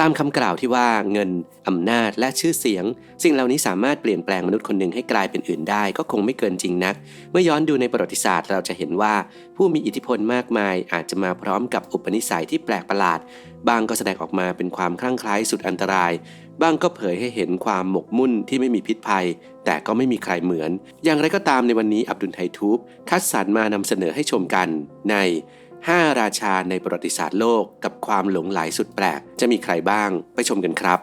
ตามคำกล่าวที่ว่าเงินอำนาจและชื่อเสียง สิ่งเหล่านี้สามารถเปลี่ยนแปลงมนุษย์คนหนึ่งให้กลายเป็นอื่นได้ ก็คงไม่เกินจริงนัก เมื่อย้อนดูในประวัติศาสตร์เราจะเห็นว่า ผู้มีอิทธิพลมากมายอาจจะมาพร้อมกับอุปนิสัยที่แปลกประหลาด บางก็แสดงออกมาเป็นความคลั่งไคล้สุดอันตราย บางก็เผยให้เห็นความหมกมุ่นที่ไม่มีพิษภัย แต่ก็ไม่มีใครเหมือน อย่างไรก็ตามในวันนี้อับดุลไททูบคัดสรรมานำเสนอให้ชมกันใน 5 ราชาในประวัติศาสตร์โลกกับความหลงไหลสุดแปลก จะมีใครบ้างไปชมกันครับ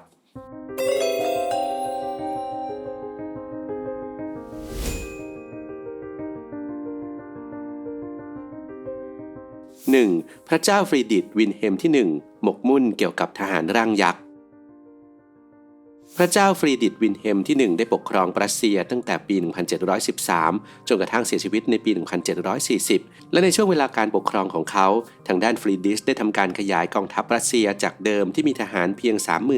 1. พระเจ้าฟรีดิตวินเฮมที่ 1 หมกมุ่นเกี่ยวกับทหารร่างยักษ์ พระเจ้าฟรีดิตวินเฮมที่ 1 ได้ปกครองปรัสเซียตั้งแต่ปี 1713 จนกระทั่งเสียชีวิตในปี 1740 และในช่วงเวลาการปกครองของเขา ทางด้านฟรีดิสได้ทำการขยายกองทัพรัสเซียจากเดิมที่มีทหารเพียง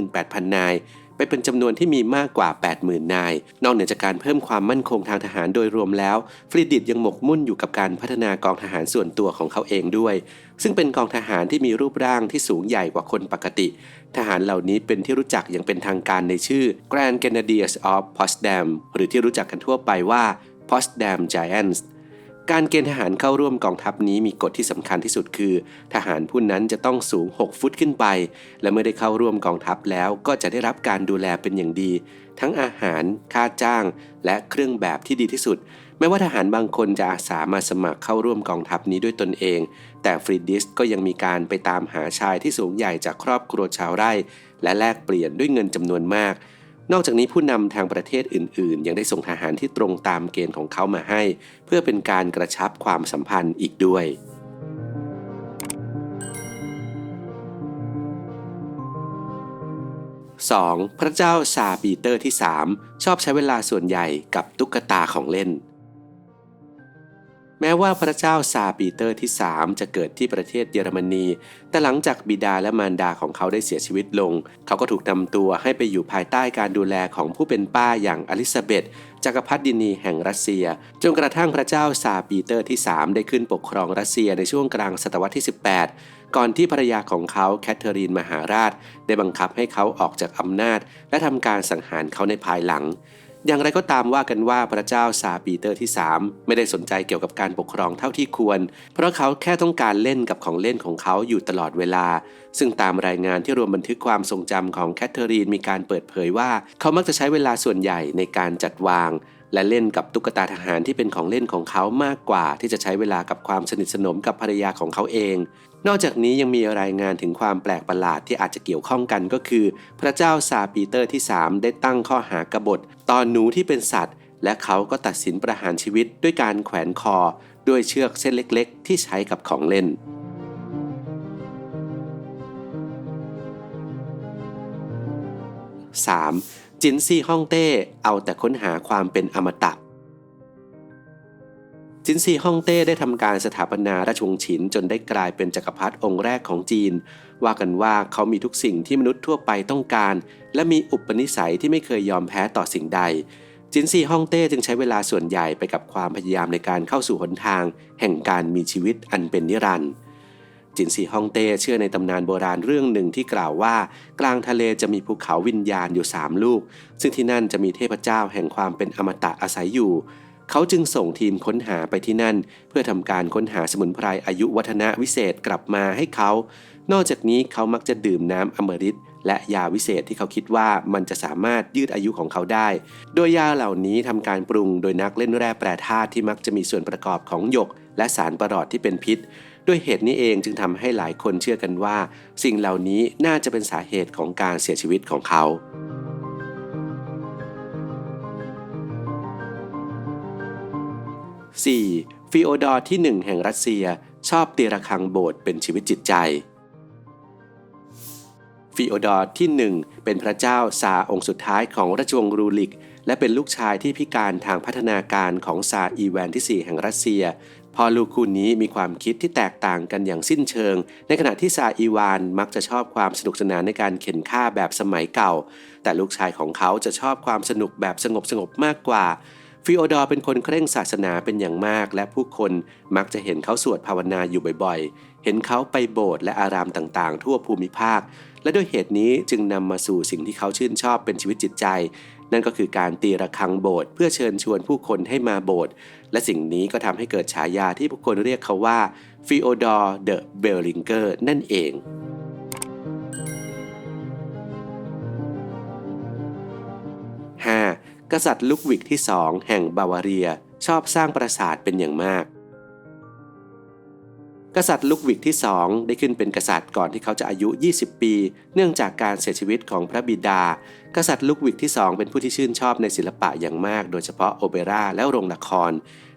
38,000 นาย ไปเป็นจำนวนที่มีมากกว่า 80,000 นาย นอกเหนือจากการเพิ่มความมั่นคงทางทหารโดยรวมแล้ว ฟรีดิตยังหมกมุ่นอยู่กับการพัฒนากองทหารส่วนตัวของเขาเองด้วย ซึ่งเป็นกองทหารที่มีรูปร่างที่สูงใหญ่กว่าคนปกติ ทหารเหล่านี้เป็นที่รู้จักอย่างเป็นทางการในชื่อ Grand Grenadiers of Potsdam หรือที่รู้จักกันทั่วไปว่า Potsdam Giants การเกณฑ์ทหารเข้าร่วมกองทัพนี้มีกฎที่สำคัญที่สุดคือ ทหารผู้นั้นจะต้องสูง 6 ฟุตขึ้นไป และเมื่อได้เข้าร่วมกองทัพแล้วก็จะได้รับการดูแลเป็นอย่างดี ทั้งอาหาร ค่าจ้าง และเครื่องแบบที่ดีที่สุด แม้ว่าทหารบางคนจะอาสามาสมัครเข้าร่วมกองทัพนี้ด้วยตนเอง แต่ฟรีดิสก็ยังมีการไปตามหาชายที่สูงใหญ่จากครอบครัวชาวไร่ และแลกเปลี่ยนด้วยเงินจำนวนมาก นอกจากนี้ผู้นำทางประเทศอื่น ๆ ยังได้ส่งทหารที่ตรงตามเกณฑ์ของเขามาให้ เพื่อเป็นการกระชับความสัมพันธ์อีกด้วย 2. พระเจ้าซาปีเตอร์ที่ 3 ชอบใช้เวลาส่วนใหญ่กับตุ๊กตาของเล่น ม้ว่าพระเจ้าซาปีเตอร์ที่ 3 จะเกิดที่ประเทศเยอรมนี แต่หลังจากบิดาและมารดาของเขาได้เสียชีวิตลง เขาก็ถูกนำตัวให้ไปอยู่ภายใต้การดูแลของผู้เป็นป้าอย่างอลิซาเบธจักรพรรดินีแห่งรัสเซีย จนกระทั่งพระเจ้าซาปีเตอร์ที่ 3 ได้ขึ้นปกครองรัสเซียในช่วงกลางศตวรรษที่ 18 ก่อนที่ภรรยาของเขาแคทเธอรีนมหาราช ได้บังคับให้เขาออกจากอำนาจ และทำการสังหารเขาในภายหลัง อย่างไรก็ตามว่ากันว่าพระเจ้าซาปีเตอร์ที่ 3 ไม่ได้สนใจเกี่ยวกับการปกครองเท่าที่ควร เพราะเขาแค่ต้องการเล่นกับของเล่นของเขาอยู่ตลอดเวลา ซึ่งตามรายงานที่รวมบันทึกความทรงจำของแคทเธอรีนมีการเปิดเผยว่า เขามักจะใช้เวลาส่วนใหญ่ในการจัดวาง และเล่นกับตุ๊กตาทหารที่เป็นของเล่นของเขามากกว่าที่จะใช้เวลากับความสนิทสนมกับภรรยาของเขาเอง นอกจากนี้ยังมีรายงานถึงความแปลกประหลาดที่อาจจะเกี่ยวข้องกันก็คือ พระเจ้าซาปีเตอร์ที่ 3 ได้ตั้งข้อหากบฏตอนหนูที่เป็นสัตว์ และเขาก็ตัดสินประหารชีวิตด้วยการแขวนคอ ด้วยเชือกเส้นเล็กๆ ที่ใช้กับของเล่น 3. จินซีฮ่องเต้เอาแต่ค้นหาความเป็นอมตะ จินซีฮ่องเต้ได้ทำการสถาปนาราชวงศ์ฉินจนได้กลายเป็นจักรพรรดิองค์แรกของจีน ว่ากันว่าเขามีทุกสิ่งที่มนุษย์ทั่วไปต้องการ และมีอุปนิสัยที่ไม่เคยยอมแพ้ต่อสิ่งใด จินซีฮ่องเต้จึงใช้เวลาส่วนใหญ่ไปกับความพยายามในการเข้าสู่หนทาง แห่งการมีชีวิตอันเป็นนิรันดร์จินซีฮ่องเต้เชื่อในตำนานโบราณเรื่องหนึ่งที่กล่าวว่า กลางทะเลจะมีภูเขาวิญญาณอยู่ 3 ลูก ซึ่งที่นั่นจะมีเทพเจ้าแห่งความเป็นอมตะอาศัยอยู่ เขาจึงส่งทีมค้นหาไปที่นั่น เพื่อทำการค้นหาสมุนไพรอายุวัฒนะวิเศษกลับมาให้เขา นอกจากนี้เขามักจะดื่มน้ำอมฤตและยาวิเศษที่เขาคิดว่ามันจะสามารถยืดอายุของเขาได้ โดยยาเหล่านี้ทำการปรุงโดยนักเล่นแร่แปรธาตุที่มักจะมีส่วนประกอบของหยก และสารประหลอดที่เป็นพิษ ด้วยเหตุนี้เองจึงทำให้หลายคนเชื่อกันว่า สิ่งเหล่านี้น่าจะเป็นสาเหตุของการเสียชีวิตของเขา 4. ฟิโอดอร์ที่ 1 แห่งรัสเซีย ชอบตีระฆังโบสถ์เป็นชีวิตจิตใจ ฟิโอดอร์ที่ 1 เป็นพระเจ้าซาองค์สุดท้ายของราชวงศ์รูลิก และเป็นลูกชายที่พิการทางพัฒนาการของซาอีแวนที่ 4 แห่งรัสเซียพอลูกคู่นี้มีความคิดที่แตกต่างกันอย่างสิ้นเชิง ในขณะที่ซาอีวานมักจะชอบความสนุกสนานในการเข็นฆ่าแบบสมัยเก่า แต่ลูกชายของเขาจะชอบความสนุกแบบสงบสงบมากกว่า ฟิโอดอร์เป็นคนเคร่งศาสนาเป็นอย่างมาก และผู้คนมักจะเห็นเขาสวดภาวนาอยู่บ่อยๆ เห็นเขาไปโบสถ์และอารามต่างๆ ทั่วภูมิภาค และด้วยเหตุนี้จึงนำมาสู่สิ่งที่เขาชื่นชอบเป็นชีวิตจิตใจ นั่นก็คือการตีระฆังโบสถ์เพื่อเชิญชวนผู้คนให้มาโบสถ์และสิ่งนี้ก็ทำให้เกิดฉายาที่ผู้คนเรียกเขาว่าฟิโอดอร์เดอะเบลลิงเกอร์นั่นเอง กษัตริย์ลุกวิกที่สองแห่งบาวาเรียชอบสร้างปราสาทเป็นอย่างมาก กษัตริย์ลุกวิกที่สองได้ขึ้นเป็นกษัตริย์ก่อนที่เขาจะอายุ 20 ปี เนื่องจากการเสียชีวิตของพระบิดา กษัตริย์ลุกวิกที่สองเป็นผู้ที่ชื่นชอบในศิลปะอย่างมาก โดยเฉพาะโอเปร่าและโรงละคร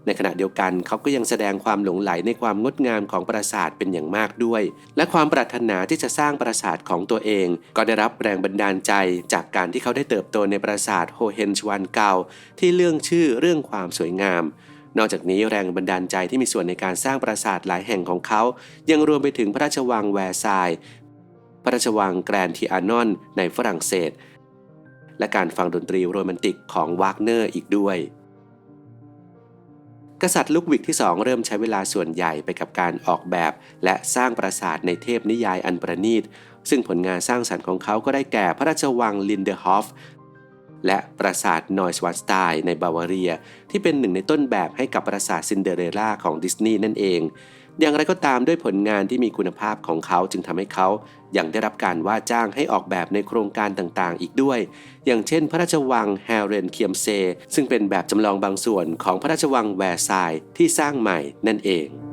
ในขณะเดียวกันเขาก็ยังแสดงความหลงไหลในความงดงามของปราสาทเป็นอย่างมากด้วย และความปรารถนาที่จะสร้างปราสาทของตัวเอง ก็ได้รับแรงบันดาลใจจากการที่เขาได้เติบโตในปราสาทโฮเฮนชวันเก่าที่เรื่องชื่อเรื่องความสวยงาม นอกจากนี้แรงบันดาลใจที่มีส่วนในการสร้างปราสาทหลายแห่งของเขา ยังรวมไปถึงพระราชวังแวร์ซายน์พระราชวังแกรนทีอานอนในฝรั่งเศส และการฟังดนตรีโรแมนติกของวากเนอร์อีกด้วย กษัตริย์ลุกวิกที่สองเริ่มใช้เวลาส่วนใหญ่ไปกับการออกแบบ และสร้างปราสาทในเทพนิยายอันประณีต ซึ่งผลงานสร้างสรรค์ของเขาก็ได้แก่พระราชวังลินเดอร์ฮอฟและปราสาทนอยสวัสไตน์ในบาวาเรีย ที่เป็นหนึ่งในต้นแบบให้กับปราสาทซินเดอเรล่าของดิสนีย์นั่นเอง อย่างไรก็ตามด้วยผลงานที่มีคุณภาพของเขาจึงทำให้เขายัางได้รับการว่าจ้างให้ออกแบบในโครงการต่างๆ อีกด้วย อย่างเช่น พระราชวังแฮเรนเคียมเซ ซึ่งเป็นแบบจำลองบางส่วนของพระราชวังแวร์ซายน์ที่สร้างใหม่นั่นเอง